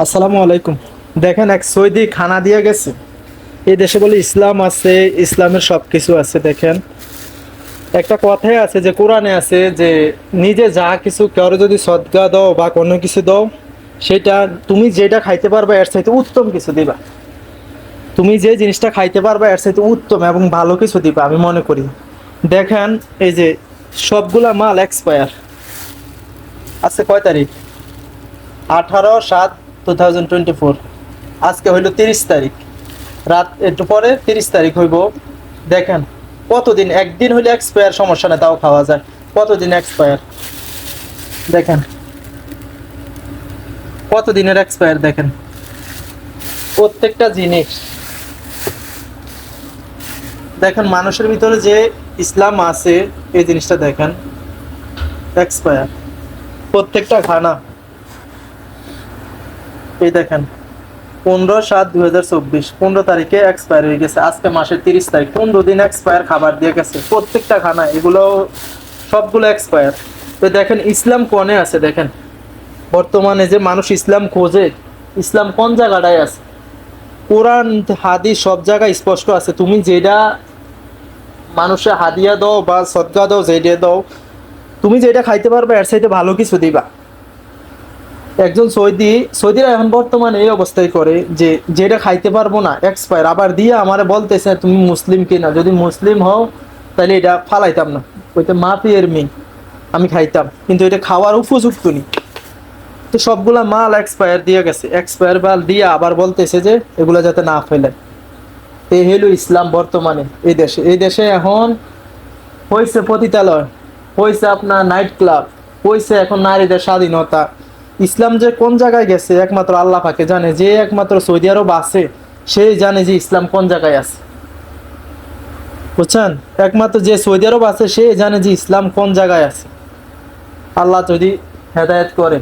আসসালামু আলাইকুম। দেখেন এক সৌদি খানা দিয়ে গেছে। এই দেশে বলে ইসলাম আছে, ইসলামের সব কিছু আছে, দেখেন। একটা কথাই আছে যে, কোরআনে আছে যে, নিজে যা কিছু কারও যদি সদগা দাও বা কোনো কিছু দাও, সেটা তুমি যেটা খাইতে পারবে, এর চাইতে উত্তম কিছু দিবা। তুমি যে জিনিসটা খাইতে পারবে, এর চাইতে উত্তম এবং ভালো কিছু দিবা, আমি মনে করি। দেখেন, এই যে, সবগুলা মাল এক্সপায়ার আছে কয় তারিখ? আঠারো সাত টু থাউজেন্ড টোয়েন্টি ফোর আজকে হইল তিরিশ তারিখ। রাত একটু পরে তিরিশ তারিখ হইব। দেখেন, কতদিন, একদিন হইলে এক্সপায়ার সমস্যা না তাও খাওয়া যায়। কতদিন এক্সপায়ার দেখেন, কতদিনের এক্সপায়ার দেখেন? প্রত্যেকটা জিনিস। দেখেন, মানুষের ভিতরে যে ইসলাম আছে, এই জিনিসটা দেখেন এক্সপায়ার প্রত্যেকটা খানা এই দেখেন, পনেরো সাত দুই হাজার চব্বিশ, পনেরো তারিখে এক্সপায়ার হয়ে গেছে। আজকে মাসের তিরিশ তারিখ, পনেরো দিন এক্সপায়ার খাবার দিয়ে গেছে। প্রত্যেকটা খানা, এগুলো সবগুলো এক্সপায়ার তো দেখেন, ইসলাম কনে আছে দেখেন? বর্তমানে যে মানুষ ইসলাম খোঁজে, ইসলাম কোন জায়গাটায় আছে? কোরআন হাদি সব জায়গায় স্পষ্ট আছে। তুমি যেটা মানুষে হাদিয়া দাও বা সদগা দাও, যেটা দাও, তুমি যেটা খাইতে পারবে, এর চাইতে ভালো কিছু দিবা। একজন সৌদি, সৌদিরা এখন বর্তমানে এই অবস্থায় করে যে যেটা খাইতে পারব না এক্সপায়ার আবার দিয়ে আমারে বলতেছে তুমি মুসলিম কিনা? যদি মুসলিম হও তাহলে এটা ফালাইতাম না। ওইটা মা পিয়ের মেয়ে আমি খাইতাম। কিন্তু এটা খাওয়ার উপযুক্ত নেই। তো সবগুলা মাল এক্সপায়ার দিয়ে গেছে। এক্সপায়ার মাল দিয়ে আবার বলতেছে যে, এগুলা যাতে না ফেলে। তো এই হলো ইসলাম বর্তমানে এই দেশে। এই দেশে এখন হয়েছে পতিতালয় হয়েছে আপনার নাইট ক্লাব হয়েছে এখন নারীদের স্বাধীনতা। ইসলাম যে কোন জায়গায় গেছে, একমাত্র আল্লাহ পাকে জানে। যে একমাত্র সৌদি আরব আছে, সেই জানে যে ইসলাম কোন জায়গায় আছে। বুঝছেন? একমাত্র যে সৌদি আরব আছে, সে জানে যে ইসলাম কোন জায়গায় আছে। আল্লাহ যদি হেদায়ত করে